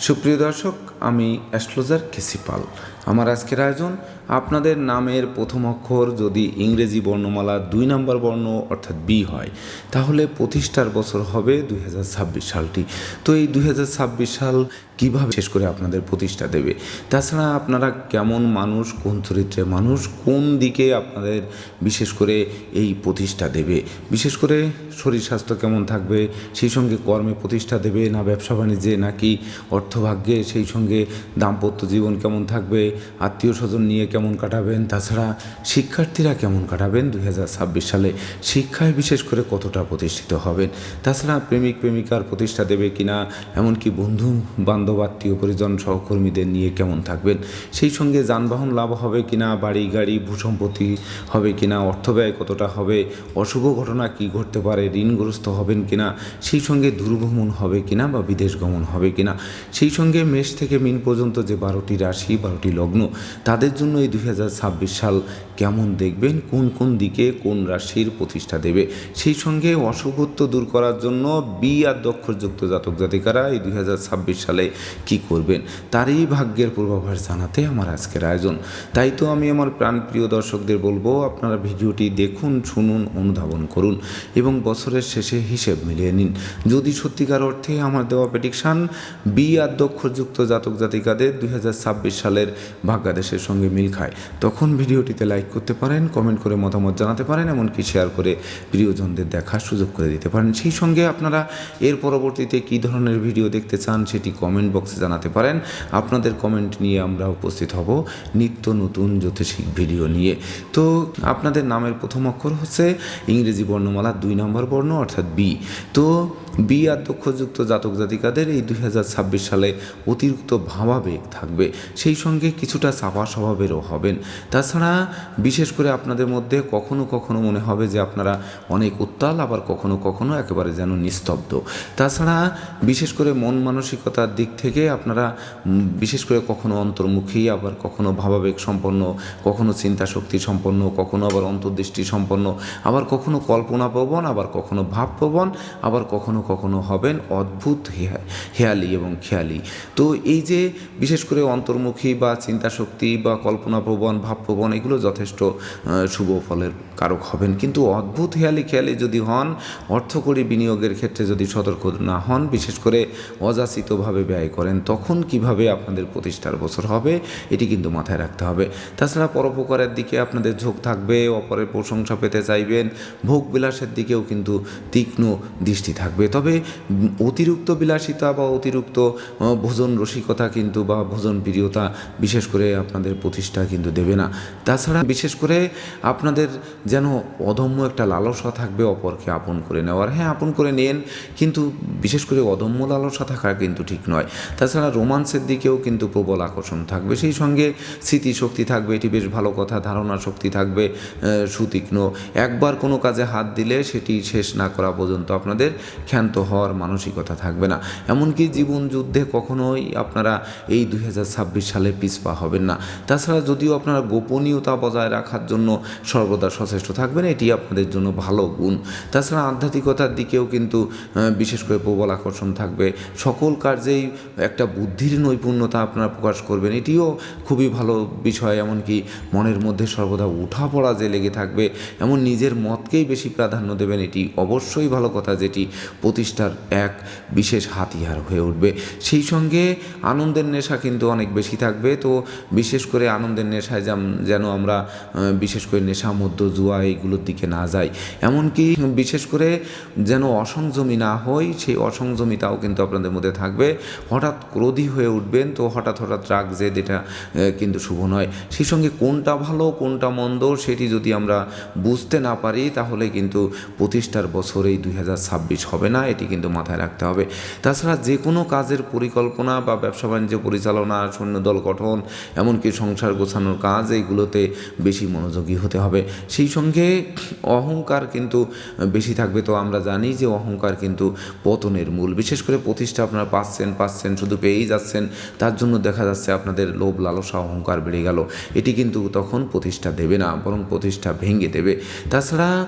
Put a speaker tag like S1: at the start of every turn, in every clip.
S1: সুপ্রিয় দর্শক আমি অ্যাস্ট্রোলজার কেসিপাল আমার আজকের আয়োজন, আপনাদের নামের প্রথম অক্ষর যদি ইংরেজি বর্ণমালা দুই নম্বর বর্ণ অর্থাৎ বি হয়, তাহলে প্রতিষ্ঠার বছর হবে দু হাজার ছাব্বিশ সালটি। তো এই দুই হাজার ছাব্বিশ সাল কীভাবে শেষ করে আপনাদের প্রতিষ্ঠা দেবে? তাছাড়া আপনারা কেমন মানুষ, কোন চরিত্রে মানুষ, কোন দিকে আপনাদের বিশেষ করে এই প্রতিষ্ঠা দেবে? বিশেষ করে শরীর স্বাস্থ্য কেমন থাকবে? সেই সঙ্গে কর্মে প্রতিষ্ঠা দেবে না ব্যবসা বাণিজ্যে নাকি অর্থভাগ্যে সেই সঙ্গে দাম্পত্য জীবন কেমন থাকবে, আত্মীয় স্বজন নিয়ে কেমন কাটাবেন, তাছাড়া শিক্ষার্থীরা কেমন কাটাবেন, দুই হাজার ছাব্বিশ সালে শিক্ষায় বিশেষ করে কতটা প্রতিষ্ঠিত হবেন, তাছাড়া প্রেমিক প্রেমিকার প্রতিষ্ঠা দেবে কিনা, এমনকি বন্ধু বান্ধব, আত্মীয় পরিজন সহকর্মীদের নিয়ে কেমন থাকবেন, সেই সঙ্গে যানবাহন লাভ হবে কিনা, বাড়ি গাড়ি ভূসম্পত্তি হবে কিনা, অর্থ ব্যয় কতটা হবে, অশুভ ঘটনা কি ঘটতে পারে, ঋণগ্রস্ত হবেন কিনা, সেই সঙ্গে দূরভ্রমণ হবে কিনা বা বিদেশ গমন হবে কিনা, সেই সঙ্গে মেষ থেকে মিন পর্যন্ত যে বারোটি রাশি বারোটি লগ্ন তাদের জন্য এই দুই হাজার ছাব্বিশ সাল কেমন দেখবেন, কোন কোন দিকে কোন রাশির প্রতিষ্ঠা দেবে? সেই সঙ্গে অশুভত্ব দূর করার জন্য বি আর দক্ষরযুক্ত জাতক জাতিকারা এই দুই হাজার ছাব্বিশ সালে কি করবেন? তারই ভাগ্যের পূর্বাভাস জানাতে আমার আজকের আয়োজন। তাই তো আমি আমার প্রাণপ্রিয় দর্শকদের বলব, আপনারা ভিডিওটি দেখুন, শুনুন, অনুধাবন করুন এবং বছরের শেষে হিসেব মিলিয়ে নিন। যদি সত্যিকার অর্থে আমার দেওয়া প্রেডিকশান বি আর দক্ষযুক্ত জাতক জাতিকাদের দুই হাজার ছাব্বিশ সালের ভাগ্যাদেশের সঙ্গে মিল খায়, তখন ভিডিওটিতে লাইক করতে পারেন কমেন্ট করে মতামত জানাতে পারেন, এমনকি শেয়ার করে প্রিয়জনদের দেখার সুযোগ করে দিতে পারেন। সেই সঙ্গে আপনারা এর পরবর্তীতে কী ধরনের ভিডিও দেখতে চান সেটি কমেন্ট বক্সে জানাতে পারেন। আপনাদের কমেন্ট নিয়ে আমরা উপস্থিত হব নিত্য নতুন জ্যোতিষিক ভিডিও নিয়ে। তো আপনাদের নামের প্রথম অক্ষর হচ্ছে ইংরেজি বর্ণমালা দুই নম্বর বর্ণ অর্থাৎ বি তো বি আর দক্ষযুক্ত জাতক জাতিকাদের এই দু হাজার ছাব্বিশ সালে অতিরিক্ত ভাবাবেগ থাকবে। সেই সঙ্গে কিছুটা চাপা স্বভাবেরও হবেন। তাছাড়া বিশেষ করে আপনাদের মধ্যে কখনো কখনো মনে হবে যে আপনারা অনেক উত্তাল, আবার কখনো কখনো একেবারে যেন নিস্তব্ধ। তাছাড়া বিশেষ করে মন মানসিকতার দিক থেকে আপনারা বিশেষ করে কখনো অন্তর্মুখী, আবার কখনো ভাবাবেগ সম্পন্ন, কখনো চিন্তা শক্তি সম্পন্ন, কখনো আবার অন্তর্দৃষ্টি সম্পন্ন, আবার কখনো কল্পনা প্রবণ, আবার কখনো ভাবপ্রবণ আবার কখনো কখনো কখনো হবেন অদ্ভুত হেয়া- হেয়ালি এবং খেয়ালি। তো এই যে বিশেষ করে অন্তর্মুখী বা চিন্তা শক্তি বা কল্পনা প্রবণ ভাবপ্রবণ এগুলো যথেষ্ট শুভ ফলের কারক হবেন। কিন্তু অদ্ভুত হেয়ালি খেয়ালি যদি হন, অর্থকরী বিনিয়োগের ক্ষেত্রে যদি সতর্ক না হন, বিশেষ করে অযাচিতভাবে ব্যয় করেন, তখন কীভাবে আপনাদের প্রতিষ্ঠার বছর হবে, এটি কিন্তু মাথায় রাখতে হবে। তাছাড়া পরোপকারের দিকে আপনাদের ঝোঁক থাকবে, অপরের প্রশংসা পেতে চাইবেন ভোগ বিলাসের দিকেও কিন্তু তীক্ষ্ণ দৃষ্টি থাকবে। তবে অতিরিক্ত বিলাসিতা বা অতিরিক্ত ভোজন রসিকতা কিন্তু বা ভোজন প্রিয়তা বিশেষ করে আপনাদের প্রতিষ্ঠা কিন্তু দেবে না। তাছাড়া বিশেষ করে আপনাদের যেন অদম্য একটা লালসা থাকবে অপরকে আপন করে নেওয়ার। হ্যাঁ আপন করে নেন, কিন্তু বিশেষ করে অদম্য লালসা থাকা কিন্তু ঠিক নয়। তাছাড়া রোমান্সের দিকেও কিন্তু প্রবল আকর্ষণ থাকবে। সেই সঙ্গে স্মৃতিশক্তি থাকবে, এটি বেশ ভালো কথা, ধারণা শক্তি থাকবে সুতীক্ষ্ণ। একবার কোনো কাজে হাত দিলে সেটি শেষ না করা পর্যন্ত আপনাদের ক্ষান্ত হওয়ার মানসিকতা থাকবে না। এমনকি জীবন যুদ্ধে কখনোই আপনারা এই দুই হাজার ছাব্বিশ সালে পিছপা হবেন না। তাছাড়া যদিও আপনারা গোপনীয়তা বজায় রাখার জন্য সর্বদা সচেষ্ট থাকবেন, এটি আপনাদের জন্য ভালো গুণ। তাছাড়া আধ্যাত্মিকতার দিকেও কিন্তু বিশেষ করে প্রবল আকর্ষণ থাকবে। সকল কার্যেই একটা বুদ্ধির নৈপুণ্যতা আপনারা প্রকাশ করবেন, এটিও খুবই ভালো বিষয়। এমনকি মনের মধ্যে সর্বদা উঠা পড়া যে লেগে থাকবে, এমন নিজের মতকেই বেশি প্রাধান্য দেবেন, এটি অবশ্যই ভালো কথা যেটি প্রতিষ্ঠার এক বিশেষ হাতিয়ার হয়ে উঠবে। সেই সঙ্গে আনন্দের নেশা কিন্তু অনেক বেশি থাকবে। তো বিশেষ করে আনন্দের নেশায় যেন আমরা বিশেষ করে নেশা মধ্য জুয়া এইগুলোর দিকে না যাই। এমনকি বিশেষ করে যেন অসংযমী না হই, সেই অসংযমিতাও কিন্তু আপনাদের মধ্যে থাকবে। হঠাৎ ক্রোধী হয়ে উঠবেন, তো হঠাৎ হঠাৎ রাগ, জেদ এটা কিন্তু শুভ নয়। সেই সঙ্গে কোনটা ভালো, কোনটা মন্দ, সেটি যদি আমরা বুঝতে না পারি, তাহলে কিন্তু প্রতিষ্ঠার বছরেই দুই হাজার ছাব্বিশ হবে না। এটি কিন্তু মাথায় রাখতে হবে। তাছাড়া যে কোনো কাজের পরিকল্পনা বা ব্যবসা বাণিজ্য পরিচালনা, সৈন্যদল গঠন, এমনকি সংসার গোছানোর কাজ, এইগুলোতে বেশি মনোযোগী হতে হবে। সেই সঙ্গে অহংকার কিন্তু বেশি থাকবে। তো আমরা জানি যে অহংকার কিন্তু পতনের মূল। বিশেষ করে প্রতিষ্ঠা আপনারা পাচ্ছেন পাচ্ছেন, শুধু পেয়েই যাচ্ছেন, তার জন্য দেখা যাচ্ছে আপনাদের লোভ, লালসা, অহংকার বেড়ে গেল। এটি কিন্তু তখন প্রতিষ্ঠা দেবে না, বরং প্রতিষ্ঠা ভেঙে দেবে। তাছাড়া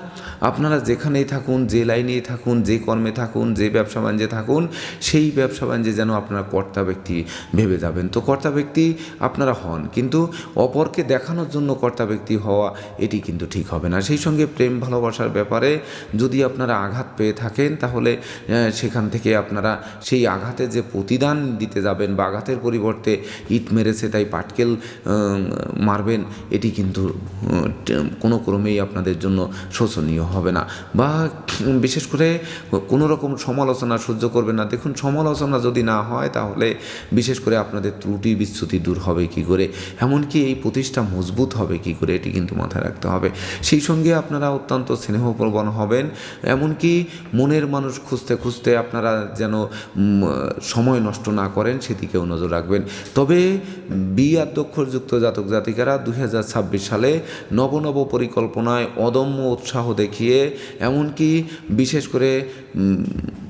S1: আপনারা যেখানেই থাকুন, যে লাইনেই থাকুন, যে কর্মে থাকুন যে ব্যবসা বাণিজ্যে থাকুন, সেই ব্যবসা বাণিজ্যে যেন আপনার কর্তা ব্যক্তি ভেবে যাবেন। তো কর্তা ব্যক্তি আপনারা হন, কিন্তু অপরকে দেখানোর জন্য কর্তা ব্যক্তি হওয়া, এটি কিন্তু ঠিক হবে না। সেই সঙ্গে প্রেম ভালোবাসার ব্যাপারে যদি আপনারা আঘাত পেয়ে থাকেন, তাহলে সেখান থেকে আপনারা সেই আঘাতে যে প্রতিদান দিতে যাবেন বা আঘাতের পরিবর্তে ইট মেরেছে তাই পাটকেল মারবেন, এটি কিন্তু কোনো ক্রমেই আপনাদের জন্য শোচনীয় হবে না। বা বিশেষ করে কোনো রকম সমালোচনা সহ্য করবেন না। দেখুন, সমালোচনা যদি না হয়, তাহলে বিশেষ করে আপনাদের ত্রুটি বিচ্যুতি দূর হবে কি করে? এমনকি এই প্রতিষ্ঠা মজবুত হবে কি করে? এটি কিন্তু মাথায় রাখতে হবে। সেই সঙ্গে আপনারা অত্যন্ত স্নেহপ্রবণ হবেন। এমনকি মনের মানুষ খুঁজতে খুঁজতে আপনারা যেন সময় নষ্ট না করেন, সেদিকেও নজর রাখবেন। তবে বি আধ্যক্ষরযুক্ত জাতক জাতিকারা দুই হাজার ছাব্বিশ সালে নবনব পরিকল্পনায় অদম্য উৎসাহ দেখিয়ে, এমনকি বিশেষ করে um,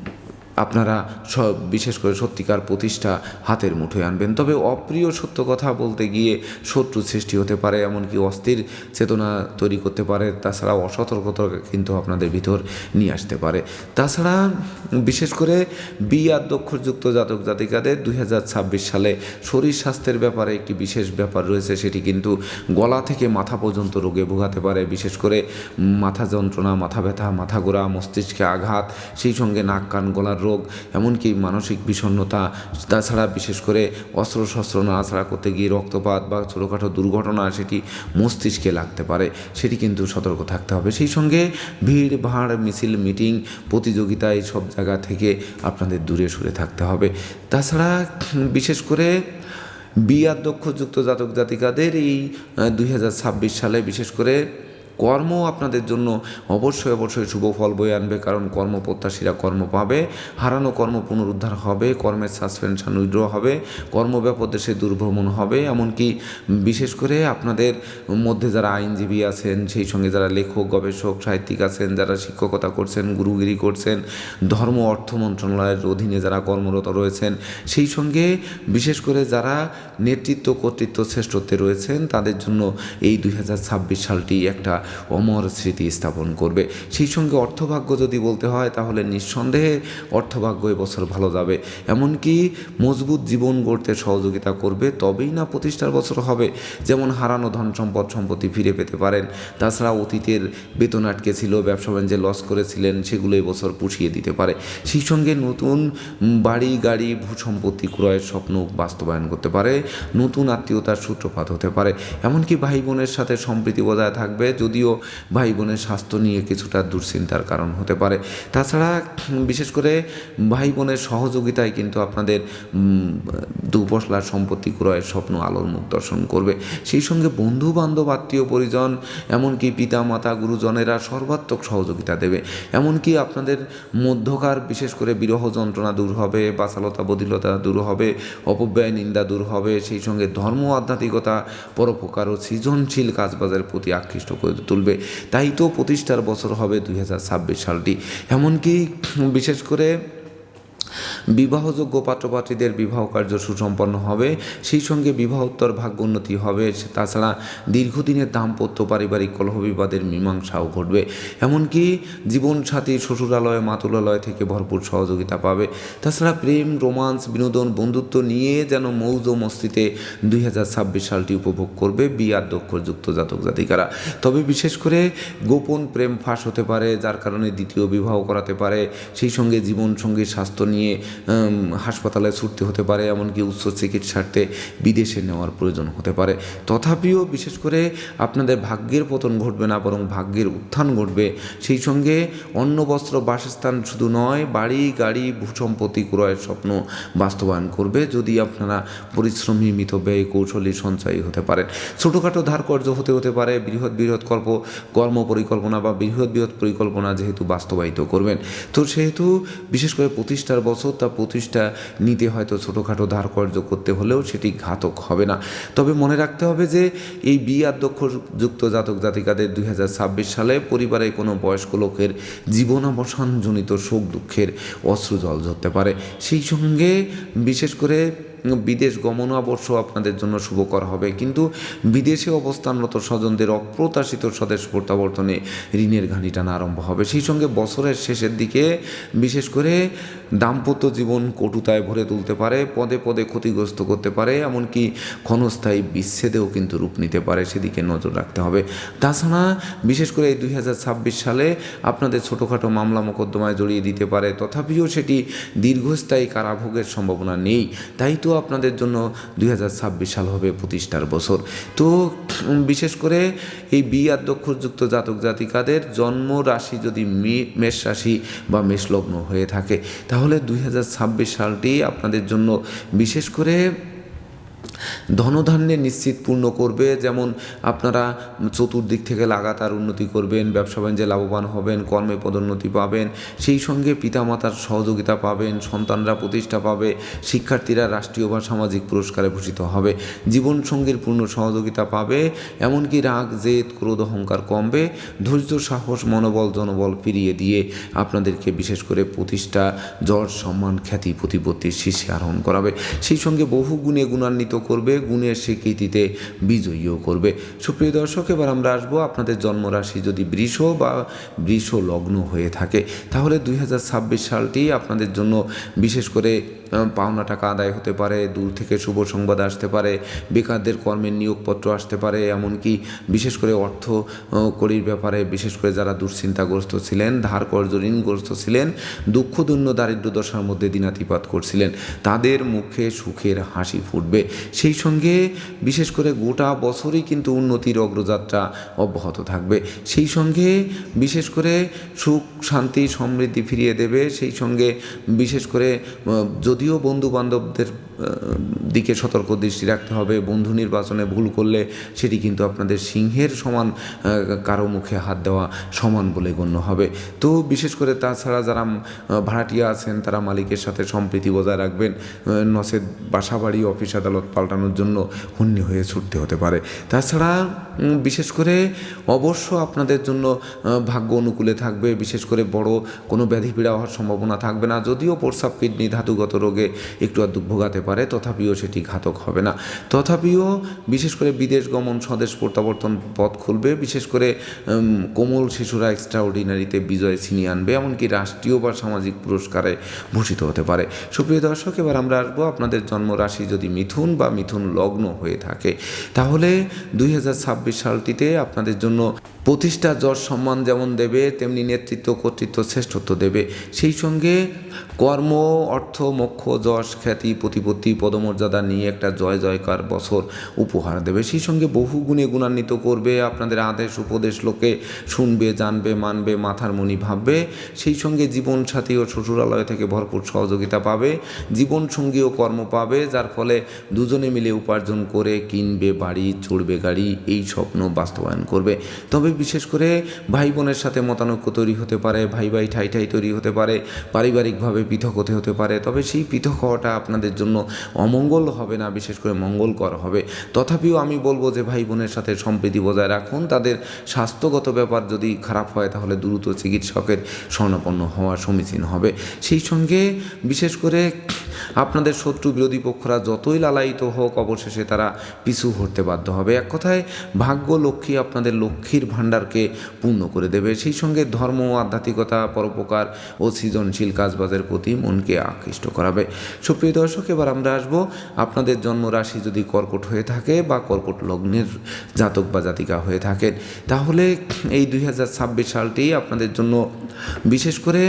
S1: আপনারা সব, বিশেষ করে সত্যিকার প্রতিষ্ঠা হাতের মুঠোয় আনবেন। তবে অপ্রিয় সত্য কথা বলতে গিয়ে শত্রু সৃষ্টি হতে পারে, এমনকি অস্থির চেতনা তৈরি করতে পারে তাছাড়া অসতর্কতা কিন্তু আপনাদের ভিতর নিয়ে আসতে পারে। তাছাড়া, বিশেষ করে বি আর দক্ষযুক্ত জাতক জাতিকাদের দুই হাজার ছাব্বিশ সালে শরীর স্বাস্থ্যের ব্যাপারে একটি বিশেষ ব্যাপার রয়েছে, সেটি কিন্তু গলা থেকে মাথা পর্যন্ত রোগে ভোগাতে পারে। বিশেষ করে মাথা যন্ত্রণা, মাথা ব্যথা, মাথা গোড়া মস্তিষ্কে আঘাত, সেই সঙ্গে নাক, কান, গলার রোগ, এমনকি মানসিক বিষণ্ণতা, তাছাড়া বিশেষ করে অস্ত্র শস্ত্র নাড়াছাড়া করতে গিয়ে রক্তপাত বা ছোটোখাটো দুর্ঘটনা সেটি মস্তিষ্কে লাগতে পারে, সেটি কিন্তু সতর্ক থাকতে হবে। সেই সঙ্গে ভিড়, ভাড়, মিছিল, মিটিং প্রতিযোগিতা সব জায়গা থেকে আপনাদের দূরে সরে থাকতে হবে। তাছাড়া বিশেষ করে বিয়ার দক্ষযুক্ত জাতক জাতিকাদের এই দুই হাজার ছাব্বিশ সালে বিশেষ করে কর্ম আপনাদের জন্য অবশ্যই অবশ্যই শুভ ফল বয়ে আনবে, কারণ কর্মপ্রত্যাশীরা কর্ম পাবে, হারানো কর্ম পুনরুদ্ধার হবে, কর্মের সাসপেনশন উইড্র হবে কর্মব্যাপক দেশে দুর্ভ্রমণ হবে। এমনকি বিশেষ করে আপনাদের মধ্যে যারা আইনজীবী আছেন, সেই সঙ্গে যারা লেখক, গবেষক, সাহিত্যিক আছেন, যারা শিক্ষকতা করছেন, গুরুগিরি করছেন, ধর্ম অর্থ মন্ত্রণালয়ের অধীনে যারা কর্মরত রয়েছেন, সেই সঙ্গে বিশেষ করে যারা নেতৃত্ব কর্তৃত্ব শ্রেষ্ঠত্বে রয়েছেন, তাদের জন্য এই দুই হাজার ছাব্বিশ সালটি একটা অমর স্মৃতি স্থাপন করবে। সেই সঙ্গে অর্থভাগ্য যদি বলতে হয়, তাহলে নিঃসন্দেহে অর্থভাগ্য এবছর ভালো যাবে। এমনকি মজবুত জীবন গড়তে সহযোগিতা করবে, তবেই না প্রতিষ্ঠার বছর হবে। যেমন হারানো ধন সম্পদ সম্পত্তি ফিরে পেতে পারেন। তাছাড়া অতীতের বেতন আটকে ছিল, ব্যবসা বাণিজ্যে লস করেছিলেন, সেগুলো এবছর পুষিয়ে দিতে পারে। সেই সঙ্গে নতুন বাড়ি, গাড়ি, ভূ সম্পত্তি ক্রয়ের স্বপ্ন বাস্তবায়ন করতে পারে। নতুন আত্মীয়তার সূত্রপাত হতে পারে। এমনকি ভাই বোনের সাথে সম্প্রীতি বজায় থাকবে। যদিও ভাই বোনের স্বাস্থ্য নিয়ে কিছুটা দুশ্চিন্তার কারণ হতে পারে। তাছাড়া, বিশেষ করে ভাই বোনের সহযোগিতায় কিন্তু আপনাদের দুপশলার সম্পত্তি ক্রয়ের স্বপ্ন আলোর মুখ দর্শন করবে। সেই সঙ্গে বন্ধু বান্ধব আত্মীয় পরিজন, এমনকি পিতা মাতা গুরুজনেরা সর্বাত্মক সহযোগিতা দেবে। এমনকি আপনাদের মধ্যকার, বিশেষ করে বিরহ যন্ত্রণা দূর হবে বাসালতা বদিলতা দূর হবে, অপব্যয়, নিন্দা দূর হবে, সেই সঙ্গে ধর্ম, আধ্যাত্মিকতা পরোপকার ও সৃজনশীল কাজবাজের প্রতি আকৃষ্ট করে তুলবে। তাই তো প্রতিষ্ঠার বছর হবে দুই হাজার ছাব্বিশ সালটি। এমনকি বিশেষ করে বিবাহযোগ্য পাত্রপাত্রীদের বিবাহ কার্য সুসম্পন্ন হবে। সেই সঙ্গে বিবাহোত্তর ভাগ্য উন্নতি হবে। তাছাড়া দীর্ঘদিনের দাম্পত্য পারিবারিক কলহ বিবাদের মীমাংসাও ঘটবে। এমনকি জীবনসাথী, শ্বশুরালয়, মাতুলালয় থেকে ভরপুর সহযোগিতা পাবে। তাছাড়া প্রেম, রোমান্স, বিনোদন, বন্ধুত্ব নিয়ে যেন মৌজ মস্তিতে দুই হাজার ছাব্বিশ সালটি উপভোগ করবে বিয়ার দক্ষযুক্ত জাতক জাতিকারা। তবে বিশেষ করে গোপন প্রেম ফাঁস হতে পারে, যার কারণে দ্বিতীয় বিবাহ করাতে পারে। সেই সঙ্গে জীবনসঙ্গীর স্বাস্থ্য নিয়ে উম, হাসপাতালে ছুটতে হতে পারে এমনকি উচ্চ চিকিৎসার্থে বিদেশে নেওয়ার প্রয়োজন হতে পারে। তথাপিও বিশেষ করে আপনাদের ভাগ্যের পতন ঘটবে না বরং ভাগ্যের উত্থান ঘটবে। সেই সঙ্গে অন্ন বস্ত্র বাসস্থান শুধু নয় বাড়ি গাড়ি ভূসম্পত্তি ক্রয়ের স্বপ্ন বাস্তবায়ন করবে যদি আপনারা পরিশ্রমী মিত ব্যয় কৌশলী সঞ্চয়ী হতে পারেন। ছোটোখাটো ধারকর্য হতে হতে পারে বৃহৎ বৃহৎ কল্প কর্ম পরিকল্পনা বা বৃহৎ বৃহৎ পরিকল্পনা যেহেতু বাস্তবায়িত করবেন। তো সেহেতু বিশেষ করে প্রতিষ্ঠার বছর তা প্রতিষ্ঠা নিতে হয়তো ছোটোখাটো ধার কর্য করতে হলেও সেটি ঘাতক হবে না। তবে মনে রাখতে হবে যে, এই বিয়ার যুক্ত জাতক জাতিকাদের দুই হাজার ছাব্বিশ সালে পরিবারে কোনো বয়স্ক লোকের জীবনাবসানজনিত শোক দুঃখের অশ্রু জল ঝরতে পারে। সেই সঙ্গে বিশেষ করে বিদেশ গমনও অবশ্য আপনাদের জন্য শুভকর হবে। কিন্তু বিদেশে অবস্থানরত স্বজনদের অপ্রত্যাশিত স্বদেশ প্রত্যাবর্তনে ঋণের ঘানি টানা আরম্ভ হবে। সেই সঙ্গে বছরের শেষের দিকে বিশেষ করে দাম্পত্য জীবন কটুতায় ভরে তুলতে পারে, পদে পদে ক্ষতিগ্রস্ত করতে পারে, এমনকি ক্ষণস্থায়ী বিচ্ছেদেও কিন্তু রূপ নিতে পারে, সেদিকে নজর রাখতে হবে। তাছাড়া বিশেষ করে এই দুই হাজার ছাব্বিশ সালে আপনাদের ছোটোখাটো মামলা মোকদ্দমায় জড়িয়ে দিতে পারে, তথাপিও সেটি দীর্ঘস্থায়ী কারাভোগের সম্ভাবনা নেই। তাই তো আপনাদের জন্য দুই হাজার ছাব্বিশ সাল হবে প্রতিষ্ঠার বছর। তো বিশেষ করে এই বি আধ্যক্ষযুক্ত জাতক জাতিকাদের জন্ম রাশি যদি মেষ রাশি বা মেষলগ্ন হয়ে থাকে, তাহলে দুই হাজার ছাব্বিশ সালটি আপনাদের জন্য বিশেষ করে ধনধান্যে নিশ্চিত পূর্ণ করবে। যেমন আপনারা চতুর্দিক থেকে লাগাতার উন্নতি করবেন, ব্যবসা বাণিজ্যে লাভবান হবেন, কর্মে পদোন্নতি পাবেন, সেই সঙ্গে পিতামাতার সহযোগিতা পাবেন, সন্তানরা প্রতিষ্ঠা পাবে, শিক্ষার্থীরা রাষ্ট্রীয় বা সামাজিক পুরস্কারে ভূষিত হবে, জীবনসঙ্গীর পূর্ণ সহযোগিতা পাবে, এমনকি রাগ, জেদ, ক্রোধ, অহংকার কমবে, ধৈর্য, সাহস, মনোবল, জনবল ফিরিয়ে দিয়ে আপনাদেরকে বিশেষ করে প্রতিষ্ঠা যশ সম্মান, খ্যাতি, প্রতিপত্তির শীর্ষে আরোহণ করাবে। সেই সঙ্গে বহু গুণে গুণান্বিত করবে, গুণের স্বীকৃতিতে বিজয়ীও করবে। সুপ্রিয় দর্শক, এবার আমরা আসব আপনাদের জন্মরাশি যদি বৃষ বা বৃষ লগ্ন হয়ে থাকে, তাহলে দুই হাজার ছাব্বিশ সালটি আপনাদের জন্য বিশেষ করে পাওনা টাকা আদায় হতে পারে, দূর থেকে শুভ সংবাদ আসতে পারে, বেকারদের কর্মের নিয়োগপত্র আসতে পারে, এমনকি বিশেষ করে অর্থ কড়ির ব্যাপারে বিশেষ করে যারা দুশ্চিন্তাগ্রস্ত ছিলেন, ধার কর্জ, ঋণগ্রস্ত ছিলেন দুঃখদুন্য দারিদ্র দশার মধ্যে দিনাতিপাত করছিলেন, তাদের মুখে সুখের হাসি ফুটবে। সেই সঙ্গে বিশেষ করে গোটা বছরই কিন্তু উন্নতির অগ্রযাত্রা অব্যাহত থাকবে। সেই সঙ্গে বিশেষ করে সুখ, শান্তি, সমৃদ্ধি ফিরিয়ে দেবে। সেই সঙ্গে বিশেষ করে যদিও বন্ধু বান্ধবদের দিকে সতর্ক দৃষ্টি রাখতে হবে, বন্ধু নির্বাচনে ভুল করলে সেটি কিন্তু আপনাদের সিংহের সমান কারও মুখে হাত দেওয়া সমান বলে গণ্য হবে। তো বিশেষ করে তাছাড়া যারা ভাড়াটিয়া আছেন, তারা মালিকের সাথে সম্প্রীতি বজায় রাখবেন। নচেত বাসাবাড়ি, অফিস আদালত পাল্টানোর জন্য হুন্নি হয়ে ছুটতে হতে পারে। তাছাড়া বিশেষ করে অবশ্য আপনাদের জন্য ভাগ্য অনুকূলে থাকবে। বিশেষ করে বড় কোনো ব্যাধি পীড়া হওয়ার সম্ভাবনা থাকবে না। যদিও প্রস্রাব কিডনি, ধাতুগত রোগে একটু আধটু ভোগাতে পারে। তথাপিও সেটি ঘাতক হবে না। তথাপিও বিশেষ করে বিদেশ গমন, স্বদেশ প্রত্যাবর্তন পথ খুলবে। বিশেষ করে কোমল শিশুরা এক্সট্রা অর্ডিনারিতে বিজয় ছিনিয়ে আনবে, এমনকি রাষ্ট্রীয় বা সামাজিক পুরস্কারে ভূষিত হতে পারে। সুপ্রিয় দর্শক, এবার আমরা আসব আপনাদের জন্মরাশি যদি মিথুন বা মিথুন লগ্ন হয়ে থাকে, তাহলে দুই হাজার ছাব্বিশ সালটিতে আপনাদের জন্য প্রতিষ্ঠা যশ সম্মান যেমন দেবে, তেমনি নেতৃত্ব কর্তৃত্ব শ্রেষ্ঠত্ব দেবে। সেই সঙ্গে কর্ম, অর্থ, মোক্ষ, যশ, খ্যাতি, প্রতিপত্তি, পদমর্যাদা নিয়ে একটা জয় জয়কার বছর উপহার দেবে। সেই সঙ্গে বহু গুণে গুণান্বিত করবে, আপনাদের আদেশ, উপদেশ, লোকে শুনবে, জানবে, মানবে, মাথার মনি ভাববে। সেই সঙ্গে জীবন সাথী ও শ্বশুরালয় থেকে ভরপুর সহযোগিতা পাবে জীবন সঙ্গী ও কর্ম পাবে, যার ফলে দুজনে মিলে উপার্জন করে কিনবে বাড়ি, চড়বে গাড়ি, এই স্বপ্ন বাস্তবায়ন করবে। তবে বিশেষ করে ভাই বোনের সাথে মতানৈক্য তৈরি হতে পারে, ভাই ভাই ঠাই ঠাই তৈরি হতে পারে, পারিবারিকভাবে পৃথক হতে হতে পারে, তবে সেই পৃথক হওয়াটা আপনাদের জন্য অমঙ্গল হবে না, বিশেষ করে মঙ্গলকর হবে। তথাপিও আমি বলব যে ভাই বোনের সাথে সম্প্রীতি বজায় রাখুন, তাদের স্বাস্থ্যগত ব্যাপার যদি খারাপ হয় তাহলে দ্রুত চিকিৎসকের স্বর্ণপন্ন হওয়া সমীচীন হবে। সেই সঙ্গে বিশেষ করে আপনাদের শত্রু বিরোধী পক্ষরা যতই লালায়িত হোক, অবশেষে তারা পিছু হতে বাধ্য হবে। এক কথায়, ভাগ্য লক্ষ্মী আপনাদের লক্ষ্মীর ভাণ্ডারকে পূর্ণ করে দেবে। সেই সঙ্গে ধর্ম, আধ্যাত্মিকতা, পরোপকার ও সৃজনশীল কাজবাজের প্রতি মনকে আকৃষ্ট করাবে। সুপ্রিয় দর্শক, এবার আমরা আসব আপনাদের জন্মরাশি যদি কর্কট হয়ে থাকে বা কর্কট লগ্নের জাতক বা জাতিকা হয়ে থাকেন, তাহলে এই দুই হাজার ছাব্বিশ সালটি আপনাদের জন্য বিশেষ করে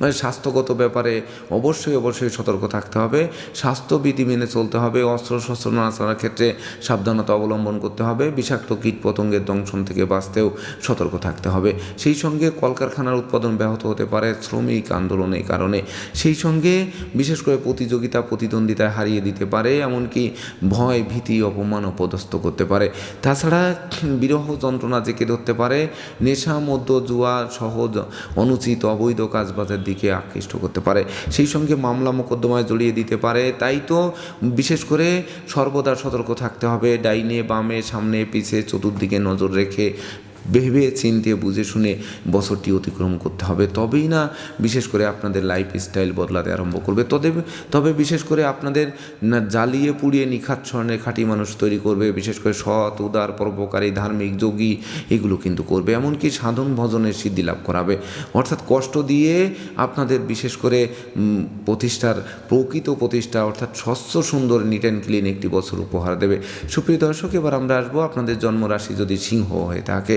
S1: মানে স্বাস্থ্যগত ব্যাপারে অবশ্যই অবশ্যই সতর্ক থাকতে হবে। স্বাস্থ্যবিধি মেনে চলতে হবে অস্ত্র শস্ত্র নাড়াচাড়ার ক্ষেত্রে সাবধানতা অবলম্বন করতে হবে, বিষাক্ত কীট পতঙ্গের দংশন থেকে বাঁচতেও সতর্ক থাকতে হবে। সেই সঙ্গে কলকারখানার উৎপাদন ব্যাহত হতে পারে শ্রমিক আন্দোলনের কারণে। সেই সঙ্গে বিশেষ করে প্রতিযোগিতা, প্রতিদ্বন্দ্বিতায় হারিয়ে দিতে পারে, এমনকি ভয়, ভীতি, অপমান ও পদস্থ করতে পারে। তাছাড়া বিরহ যন্ত্রণা জেঁকে ধরতে পারে, নেশা মধ্য জুয়া সহজ অনুচিত অবৈধ কাজবাজের দিকে আকৃষ্ট করতে পারে। সেই সঙ্গে মামলা মোকদ্দমায় জড়িয়ে দিতে পারে। তাই তো বিশেষ করে সর্বদা সতর্ক থাকতে হবে। ডাইনে বামে সামনে পিছে চতুর্দিকে নজর রেখে ভেবে চিনতে, বুঝে শুনে বছরটি অতিক্রম করতে হবে। তবেই না বিশেষ করে আপনাদের লাইফ স্টাইল বদলাতে আরম্ভ করবে। তবে তবে বিশেষ করে আপনাদের না জ্বালিয়ে পুড়িয়ে নিখাত স্বর্ণের খাঁটি মানুষ তৈরি করবে। বিশেষ করে সৎ, উদার, পরোপকারী, ধার্মিক, যোগী এগুলো কিন্তু করবে। এমনকি সাধন ভজনের সিদ্ধি লাভ করাবে। অর্থাৎ কষ্ট দিয়ে আপনাদের বিশেষ করে প্রতিষ্ঠার প্রকৃত প্রতিষ্ঠা অর্থাৎ স্বচ্ছ, সুন্দর নিট অ্যান্ড ক্লিন একটি বছর উপহার দেবে। সুপ্রিয় দর্শক, এবার আমরা আসব আপনাদের জন্মরাশি যদি সিংহ হয়ে থাকে।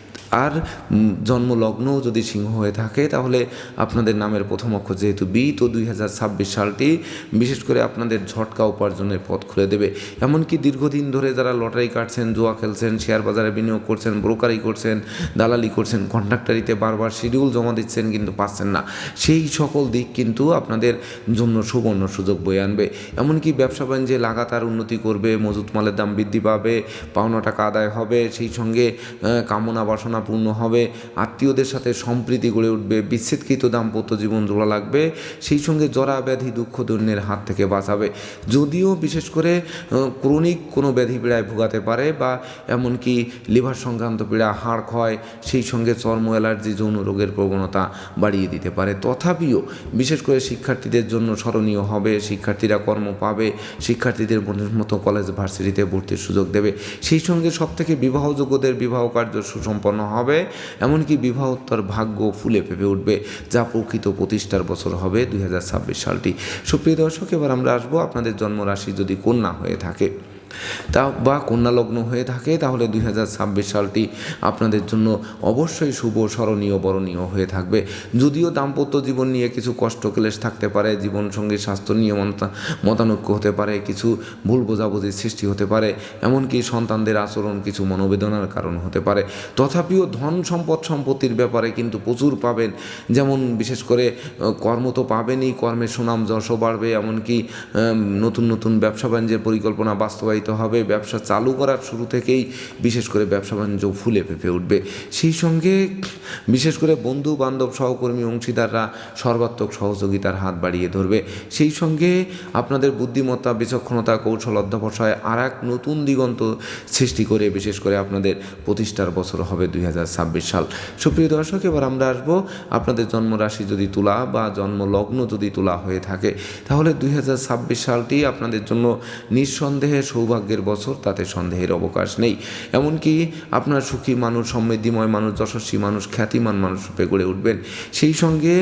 S1: আর উম, জন্মলগ্নও যদি সিংহ হয়ে থাকে তাহলে আপনাদের নামের প্রথম অক্ষর যেহেতু বি তো দুই হাজার ছাব্বিশ সালটি বিশেষ করে আপনাদের ঝটকা উপার্জনের পথ খুলে দেবে। এমনকি দীর্ঘদিন ধরে যারা লটারি কাটছেন জুয়া খেলছেন শেয়ার বাজারে বিনিয়োগ করছেন ব্রোকারি করছেন দালালি করছেন কন্ট্রাক্টারিতে বারবার শিডিউল জমা দিচ্ছেন কিন্তু পাচ্ছেন না। সেই সকল দিক কিন্তু আপনাদের জন্য সুবর্ণ সুযোগ বয়ে আনবে। এমনকি ব্যবসা বাণিজ্যে লাগাতার উন্নতি করবে মজুত মালের দাম বৃদ্ধি পাবে পাওনা টাকা আদায় হবে সেই সঙ্গে কামনা বাসনা পূর্ণ হবে। আত্মীয়দের সাথে সম্প্রীতি গড়ে উঠবে। বিচ্ছেদকৃত দাম্পত্য জীবন জোড়া লাগবে। সেই সঙ্গে জরা ব্যাধি দুঃখ দৈন্যের হাত থেকে বাঁচাবে। যদিও বিশেষ করে ক্রনিক কোনো ব্যাধি পীড়ায় ভোগাতে পারে বা এমনকি লিভার সংক্রান্ত পীড়া, হাড় ক্ষয়, সেই সঙ্গে চর্ম অ্যালার্জি, যৌন রোগের প্রবণতা বাড়িয়ে দিতে পারে। তথাপিও বিশেষ করে শিক্ষার্থীদের জন্য স্মরণীয় হবে। শিক্ষার্থীরা কর্ম পাবে। শিক্ষার্থীদের মনের মতো কলেজ, ভার্সিটিতে ভর্তির সুযোগ দেবে। সেই সঙ্গে সবথেকে বিবাহযোগ্যদের বিবাহ কার্য সুসম্পন্ন হবে, এমনকি বিবাহোত্তর ভাগ্য ফুলে পেপে উঠবে, যা প্রকৃত প্রতিষ্ঠার বছর হবে দুই হাজার ছাব্বিশ সালটি। সুপ্রিয় দর্শক, এবার আমরা আসব আপনাদের জন্মরাশি যদি কন্যা হয়ে থাকে। তা বা কন্যা লগ্ন হয়ে থাকে, তাহলে দুই হাজার ছাব্বিশ সালটি আপনাদের জন্য অবশ্যই শুভ, স্মরণীয়, বরণীয় হয়ে থাকবে। যদিও দাম্পত্য জীবন নিয়ে কিছু কষ্ট, ক্লেশ থাকতে পারে, জীবনসঙ্গী, স্বাস্থ্য নিয়ে মতানৈক্য হতে পারে, কিছু ভুল বোঝাবুঝির সৃষ্টি হতে পারে, এমনকি সন্তানদের আচরণ কিছু মনোবেদনার কারণ হতে পারে। তথাপিও ধন সম্পদ সম্পত্তির ব্যাপারে কিন্তু প্রচুর পাবেন, যেমন বিশেষ করে কর্ম তো পাবেনই, কর্মের সুনাম যশও বাড়বে, এমনকি নতুন নতুন ব্যবসা বাণিজ্যের পরিকল্পনা বাস্তবায়িত হবে, ব্যবসা চালু করার শুরু থেকেই বিশেষ করে ব্যবসা বাণিজ্য ফুলে ফেঁপে উঠবে। সেই সঙ্গে বিশেষ করে বন্ধু বান্ধব সহকর্মী, অংশীদাররা সর্বাত্মক সহযোগিতার হাত বাড়িয়ে ধরবে। সেই সঙ্গে আপনাদের বুদ্ধিমত্তা, বিচক্ষণতা, কৌশল অধ্যবসায় আর এক নতুন দিগন্ত সৃষ্টি করে বিশেষ করে আপনাদের প্রতিষ্ঠার বছর হবে দুই হাজার ছাব্বিশ সাল। সুপ্রিয় দর্শক, এবার আমরা আসব আপনাদের জন্মরাশি যদি তুলা বা জন্মলগ্ন যদি তুলা হয়ে থাকে, তাহলে দুই হাজার ছাব্বিশ সালটি আপনাদের জন্য নিঃসন্দেহে সৌভাগ্যের বছর, তাতে সন্দেহের অবকাশ নেই। এমনকি আপনার সুখী মানুষ, সমৃদ্ধিময় মানুষ, যশস্বী মানুষ, খ্যাতিমান মানুষ রূপে গড়ে উঠবেন। সেই সঙ্গে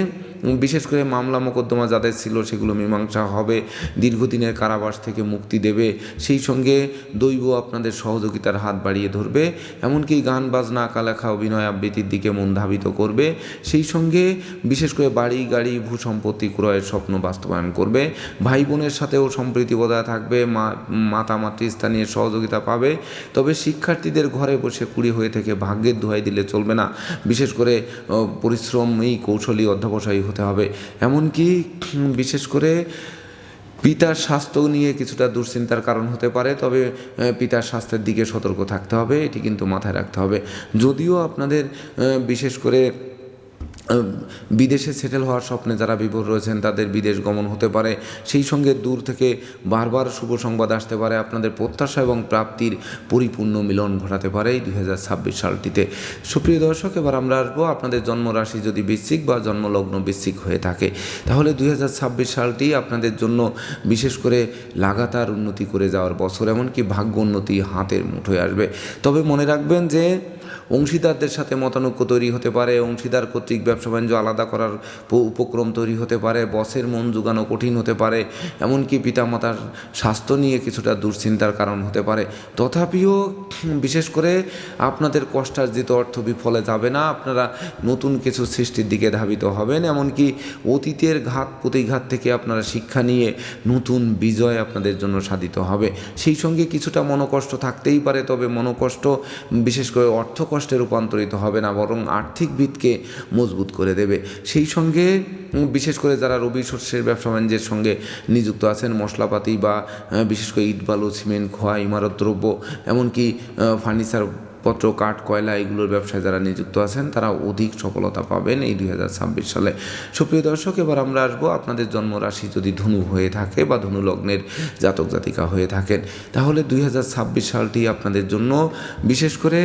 S1: বিশেষ করে মামলা মোকদ্দমা যাদের ছিল সেগুলো মীমাংসা হবে, দীর্ঘদিনের কারাবাস থেকে মুক্তি দেবে, সেই সঙ্গে দৈব আপনাদের সহযোগিতার হাত বাড়িয়ে ধরবে, এমনকি গান, বাজনা আঁকা লেখা অভিনয় আবৃত্তির দিকে মন ধাবিত করবে, সেই সঙ্গে বিশেষ করে বাড়ি, গাড়ি ভূ সম্পত্তি ক্রয়ের স্বপ্ন বাস্তবায়ন করবে ভাই বোনের সাথেও সম্প্রীতি বজায় থাকবে, মা, মাতা, মাতৃস্থানীয় সহযোগিতা পাবে, তবে শিক্ষার্থীদের ঘরে বসে কুড়ি হয়ে থেকে ভাগ্যের দোহাই দিলে চলবে না, বিশেষ করে পরিশ্রমী কৌশলী অধ্যবসায়ী হতে হবে। এমনকি বিশেষ করে পিতার স্বাস্থ্য নিয়ে কিছুটা দুশ্চিন্তার কারণ হতে পারে, তবে পিতার স্বাস্থ্যের দিকে সতর্ক থাকতে হবে, এটি কিন্তু মাথায় রাখতে হবে। যদিও আপনাদের বিশেষ করে বিদেশে সেটেল হওয়ার স্বপ্নে যারা বিভোর রয়েছেন, তাদের বিদেশ গমন হতে পারে। সেই সঙ্গে দূর থেকে বারবার শুভ সংবাদ আসতে পারে। আপনাদের প্রত্যাশা এবং প্রাপ্তির পরিপূর্ণ মিলন ঘটাতে পারে এই দুই হাজার ছাব্বিশ সালটিতে। সুপ্রিয় দর্শক, এবার আমরা আসব আপনাদের জন্মরাশি যদি বৃশ্চিক বা জন্মলগ্ন বৃশ্চিক হয়ে থাকে। তাহলে দুই হাজার ছাব্বিশ সালটি আপনাদের জন্য বিশেষ করে লাগাতার উন্নতি করে যাওয়ার বছর, এমনকি ভাগ্য উন্নতি হাতের মুঠোয় আসবে। তবে মনে রাখবেন যে অংশীদারদের সাথে মতানৈক্য তৈরি হতে পারে, অংশীদার কর্তৃক ব্যবসা বাণিজ্য আলাদা করার উপক্রম তৈরি হতে পারে, বসের মন জোগানো কঠিন হতে পারে, এমনকি পিতামাতার স্বাস্থ্য নিয়ে কিছুটা দুশ্চিন্তার কারণ হতে পারে। তথাপিও, বিশেষ করে আপনাদের কষ্টার্জিত অর্থ বিফলে যাবে না, আপনারা নতুন কিছু সৃষ্টির দিকে ধাবিত হবেন, এমনকি অতীতের ঘাত প্রতিঘাত থেকে আপনারা শিক্ষা নিয়ে নতুন বিজয় আপনাদের জন্য সাধিত হবে। সেই সঙ্গে কিছুটা মনোকষ্ট থাকতেই পারে, তবে মনোকষ্ট, বিশেষ করে অর্থ কষ্টে রূপান্তরিত হবে না, বরং আর্থিক ভিতকে মজবুত করে দেবে। সেই সঙ্গে বিশেষ করে যারা রবি শস্যের ব্যবসা বাণিজ্যের সঙ্গে নিযুক্ত আছেন, মশলাপাতি বা বিশেষ করে ইট, বালু, সিমেন্ট, খোয়া, ইমারত দ্রব্য, এমনকি ফার্নিচার পত্র, কাঠ, কয়লা, এগুলোর ব্যবসায় যারা নিযুক্ত আছেন তারা অধিক সফলতা পাবেন এই দুই হাজার ছাব্বিশ সালে। সুপ্রিয় দর্শক, এবার আমরা আসব আপনাদের জন্মরাশি যদি ধনু হয়ে থাকে বা ধনু লগ্নের জাতক জাতিকা হয়ে থাকেন, তাহলে দুই হাজার ছাব্বিশ সালটি আপনাদের জন্য বিশেষ করে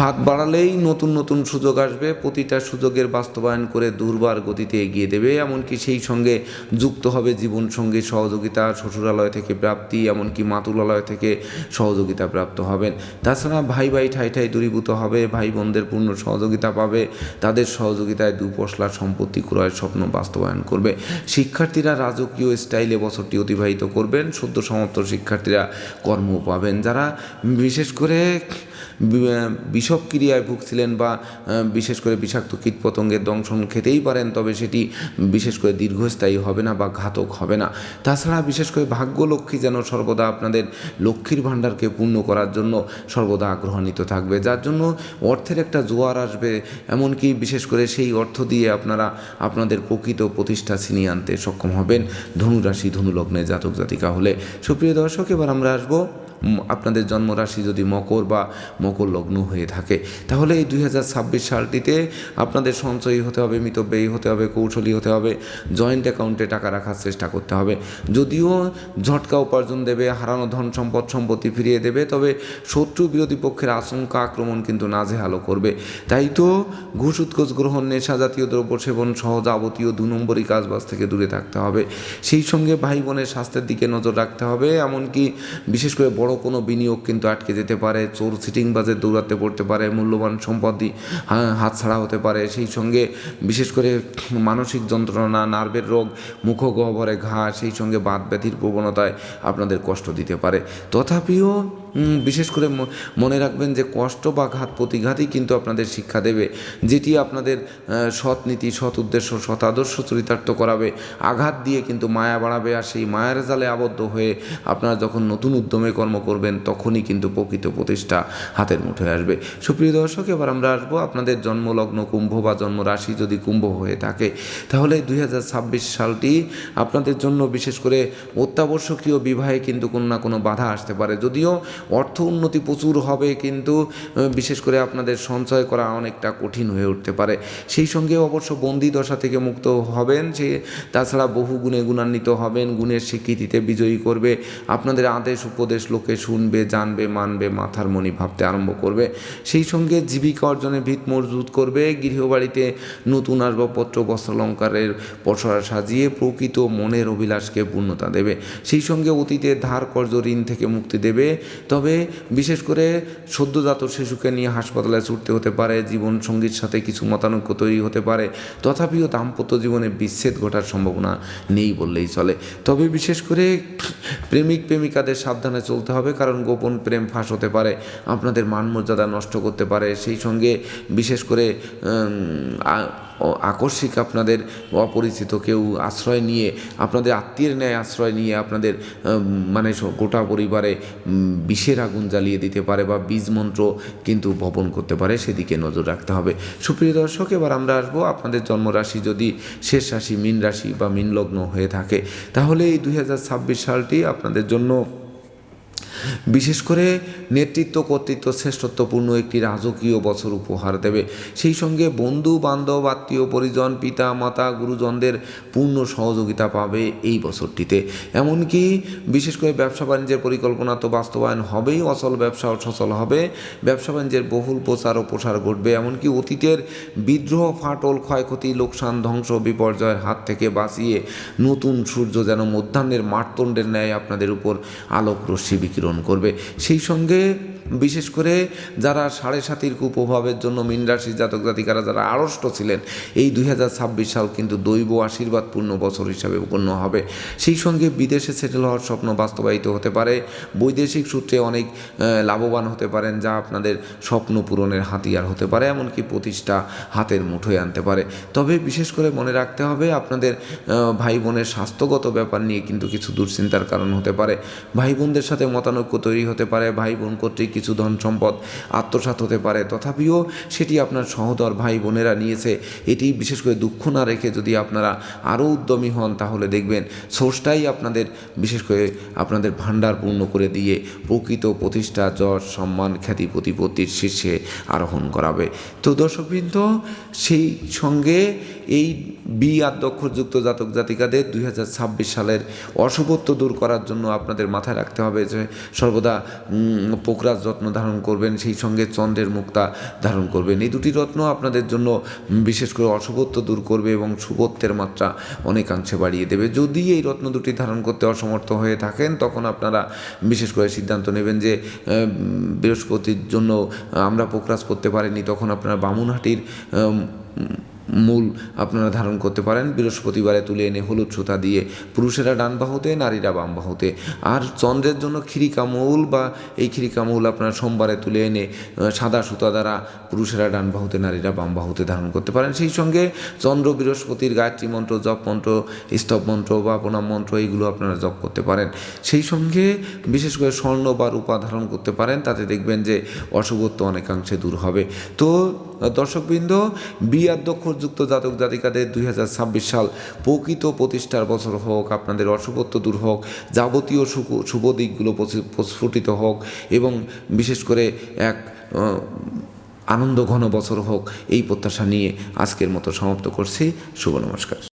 S1: হাত বাড়ালেই নতুন নতুন সুযোগ আসবে, প্রতিটা সুযোগের বাস্তবায়ন করে দুর্বার গতিতে এগিয়ে দেবে, এমনকি সেই সঙ্গে যুক্ত হবে জীবন সঙ্গে সহযোগিতা, শ্বশুরালয় থেকে প্রাপ্তি, এমনকি মাতুলালয় থেকে সহযোগিতা প্রাপ্ত হবেন। তাছাড়া ভাই ভাই ঠাই ঠাই দূরীভূত হবে, ভাই বোনদের পূর্ণ সহযোগিতা পাবে, তাদের সহযোগিতায় দুপশলা সম্পত্তি ক্রয়ের স্বপ্ন বাস্তবায়ন করবে। শিক্ষার্থীরা রাজকীয় স্টাইলে বছরটি অতিবাহিত করবেন, সদ্য সমাপ্ত শিক্ষার্থীরা কর্ম পাবেন। যারা বিশেষ করে বিষক্রিয়ায় ভুগছিলেন বা বিশেষ করে বিষাক্ত কীটপতঙ্গের দংশন খেতেই পারেন, তবে সেটি বিশেষ করে দীর্ঘস্থায়ী হবে না বা ঘাতক হবে না। তাছাড়া বিশেষ করে ভাগ্যলক্ষ্মী যেন সর্বদা আপনাদের লক্ষ্মীর ভাণ্ডারকে পূর্ণ করার জন্য সর্বদা আগ্রহান্বিত থাকবে। যার জন্য অর্থের একটা জোয়ার আসবে, এমনকি বিশেষ করে সেই অর্থ দিয়ে আপনারা আপনাদের প্রকৃত প্রতিষ্ঠা ছিনিয়ে আনতে সক্ষম হবেন। ধনুরাশি, ধনুলগ্নে জাতক জাতিকা হলে। সুপ্রিয় দর্শক, এবার আমরা আসব আপনাদের জন্মরাশি যদি মকর বা মকর লগ্ন হয়ে থাকে, তাহলে এই দুই হাজার ছাব্বিশ সালটিতে আপনাদের সঞ্চয়ী হতে হবে, মিতব্যয়ী হতে হবে, কৌশলী হতে হবে জয়েন্ট অ্যাকাউন্টে টাকা রাখার চেষ্টা করতে হবে। যদিও ঝটকা উপার্জন দেবে, হারানো ধন সম্পদ সম্পত্তি ফিরিয়ে দেবে, তবে শত্রু বিরোধী পক্ষের আশঙ্কা আক্রমণ কিন্তু নাজেহালও করবে। তাই তো ঘুষ উৎকোষ গ্রহণ, নেশা জাতীয় দ্রব্য সেবন সহ যাবতীয় দু নম্বরই কাজবাজ থেকে দূরে থাকতে হবে। সেই সঙ্গে ভাই বোনের স্বাস্থ্যের দিকে নজর রাখতে হবে, এমনকি বিশেষ করে বড় কোনো বিনিয়োগ কিন্তু আটকে যেতে পারে, চোর সিটিং বাজে দৌড়াতে পড়তে পারে, মূল্যবান সম্পত্তি হাতছাড়া হতে পারে। সেই সঙ্গে বিশেষ করে মানসিক যন্ত্রণা, নার্ভের রোগ, মুখগহ্বরে ঘা, সেই সঙ্গে বাত ব্যাধির প্রবণতায় আপনাদের কষ্ট দিতে পারে। তথাপিও বিশেষ করে মনে রাখবেন যে কষ্ট বা ঘাত প্রতিঘাতই কিন্তু আপনাদের শিক্ষা দেবে। যেটি আপনাদের সৎ নীতি, সৎ উদ্দেশ্য, সৎ আদর্শ চরিতার্থ করাবে। আঘাত দিয়ে কিন্তু মায়া বাড়াবে আর সেই মায়ার জালে আবদ্ধ হয়ে আপনারা যখন নতুন উদ্যমে কর্ম করবেন, তখনই কিন্তু প্রকৃত প্রতিষ্ঠা হাতের মুঠোয় আসবে। সুপ্রিয় দর্শক, এবার আমরা আসব আপনাদের জন্মলগ্ন কুম্ভ বা জন্মরাশি যদি কুম্ভ হয়ে থাকে, তাহলে দুই হাজার ছাব্বিশ সালটি আপনাদের জন্য বিশেষ করে অত্যাবশ্যকীয় বিবাহে কিন্তু কোনো না কোনো বাধা আসতে পারে। যদিও অর্থ উন্নতি প্রচুর হবে, কিন্তু বিশেষ করে আপনাদের সঞ্চয় করা অনেকটা কঠিন হয়ে উঠতে পারে। সেই সঙ্গে অবশ্য বন্দি দশা থেকে মুক্ত হবেন সে, তাছাড়া বহু গুণে গুণান্বিত হবেন, গুণের স্বীকৃতিতে বিজয়ী করবে আপনাদের আদেশ, উপদেশ লোকে শুনবে, জানবে, মানবে, মাথার মনি ভাবতে আরম্ভ করবে। সেই সঙ্গে জীবিকা অর্জনে ভিত মজবুত করবে। গৃহবাড়িতে নতুন আসবাবপত্র, বস্ত্রালঙ্কারের পসরা সাজিয়ে প্রকৃত মনের অভিলাষকে পূর্ণতা দেবে। সেই সঙ্গে অতীতের ধার কর্য ঋণ থেকে মুক্তি দেবে। তবে বিশেষ করে সদ্যজাত শিশুকে নিয়ে হাসপাতালে ছুটতে হতে পারে। জীবন সঙ্গীর সাথে কিছু মতানৈক্য তৈরি হতে পারে। তথাপিও দাম্পত্য জীবনে বিচ্ছেদ ঘটার সম্ভাবনা নেই বললেই চলে। তবে বিশেষ করে প্রেমিক প্রেমিকাদের সাবধানে চলতে হবে, কারণ গোপন প্রেম ফাঁস হতে পারে, আপনাদের মান মর্যাদা নষ্ট করতে পারে। সেই সঙ্গে বিশেষ করে আকস্মিক আপনাদের অপরিচিত কেউ আশ্রয় নিয়ে, আপনাদের আত্মীয়ের ন্যায় আশ্রয় নিয়ে আপনাদের মানে গোটা পরিবারে বিষের আগুন জ্বালিয়ে দিতে পারে বা বীজ মন্ত্র কিন্তু বপন করতে পারে, সেদিকে নজর রাখতে হবে। সুপ্রিয় দর্শক, এবার আমরা আসব আপনাদের জন্মরাশি, যদি শেষ রাশি, মীন রাশি বা মীন লগ্ন হয়ে থাকে, তাহলে এই দুই হাজার ছাব্বিশ সালটি আপনাদের জন্য বিশেষ করে নেতৃত্ব কর্তৃত্ব শ্রেষ্ঠত্বপূর্ণ একটি রাজকীয় বছর উপহার দেবে। সেই সঙ্গে বন্ধু, বান্ধব, আত্মীয়, পরিজন, পিতা, মাতা, গুরুজনদের পূর্ণ সহযোগিতা পাবে এই বছরটিতে। এমনকি বিশেষ করে ব্যবসা বাণিজ্যের পরিকল্পনা তো বাস্তবায়ন হবেই, অচল ব্যবসাও সচল হবে, ব্যবসা বাণিজ্যের বহুল প্রচার ও প্রসার ঘটবে। এমনকি অতীতের বিদ্রোহ, ফাটল, ক্ষয়ক্ষতি, লোকসান, ধ্বংস, বিপর্যয়ের হাত থেকে বাঁচিয়ে নতুন সূর্য যেন মধ্যাহ্নের মারতণ্ডের ন্যায় আপনাদের উপর আলোক রশ্মি বিকিরণ করবে। সেই সঙ্গে বিশেষ করে যারা সাড়ে সাতির কুপ্রভাবের জন্য মীন রাশির জাতক জাতিকারা যারা আড়ষ্ট ছিলেন, এই দুই হাজার ছাব্বিশ সাল কিন্তু দৈব আশীর্বাদপূর্ণ বছর হিসাবে গণ্য হবে। সেই সঙ্গে বিদেশে সেটেল হওয়ার স্বপ্ন বাস্তবায়িত হতে পারে। বৈদেশিক সূত্রে অনেক লাভবান হতে পারেন যা আপনাদের স্বপ্ন পূরণের হাতিয়ার হতে পারে, এমনকি প্রতিষ্ঠা হাতের মুঠোয় আনতে পারে। তবে বিশেষ করে মনে রাখতে হবে, আপনাদের ভাই বোনের স্বাস্থ্যগত ব্যাপার নিয়ে কিন্তু কিছু দুশ্চিন্তার কারণ হতে পারে। ভাই বোনদের সাথে মতানৈক্য তৈরি হতে পারে ভাই বোন কর্তৃক কিছু ধন সম্পদ আত্মসাৎ হতে পারে। তথাপিও সেটি আপনার সহদর ভাই বোনেরা নিয়েছে। এটি বিশেষ করে দুঃখ না রেখে যদি আপনারা আরও উদ্যমী হন, তাহলে দেখবেন সোর্সটাই আপনাদের, বিশেষ করে আপনাদের ভাণ্ডার পূর্ণ করে দিয়ে প্রকৃত প্রতিষ্ঠা, যশ, সম্মান, খ্যাতি, প্রতিপত্তির শীর্ষে আরোহণ করাবে। তো দর্শকবৃন্দ, সেই সঙ্গে এই বি আদ্যক্ষরযুক্ত জাতক জাতিকাদের দুই হাজার ছাব্বিশ সালের অশুভত্ব দূর করার জন্য আপনাদের মাথায় রাখতে হবে যে সর্বদা পোকরাজ রত্ন ধারণ করবেন, সেই সঙ্গে চন্দ্রের মুক্তা ধারণ করবেন। এই দুটি রত্ন আপনাদের জন্য বিশেষ করে অশুভত্ব দূর করবে এবং শুভত্বের মাত্রা অনেকাংশে বাড়িয়ে দেবে। যদি এই রত্ন দুটি ধারণ করতে অসমর্থ হয়ে থাকেন, তখন আপনারা বিশেষ করে সিদ্ধান্ত নেবেন যে বৃহস্পতির জন্য আমরা পোকরাজ করতে পারিনি, তখন আপনারা বামুনহাটির মূল আপনারা ধারণ করতে পারেন। বৃহস্পতিবারে তুলে এনে হলুদ সুতা দিয়ে পুরুষেরা ডান বাহুতে, নারীরা বাম বাহুতে। আর চন্দ্রের জন্য খিরিকা মৌল বা এই খিরিকা মৌল আপনারা সোমবারে তুলে এনে সাদা সুতা দ্বারা পুরুষেরা ডান বাহুতে, নারীরা বাম বাহুতে ধারণ করতে পারেন। সেই সঙ্গে চন্দ্র বৃহস্পতির গায়ত্রী মন্ত্র, জপ মন্ত্র, স্তব মন্ত্র বা প্রণাম মন্ত্র, এইগুলো আপনারা জপ করতে পারেন। সেই সঙ্গে বিশেষ করে স্বর্ণ বা রূপা ধারণ করতে পারেন। তাতে দেখবেন যে অশুভত্ব অনেকাংশে দূর হবে। তো, দর্শকবৃন্দ বিয়ার দক্ষরযুক্ত জাতক জাতিকাদের দুই হাজার ছাব্বিশ সাল প্রকৃত প্রতিষ্ঠার বছর হোক, আপনাদের অশুভত্ব দূর হোক, যাবতীয় শুভ দিকগুলো প্রস্ফু- প্রস্ফুটিত হোক এবং বিশেষ করে এক আনন্দ ঘন বছর হোক, এই প্রত্যাশা নিয়ে আজকের মতো সমাপ্ত করছি। শুভ নমস্কার।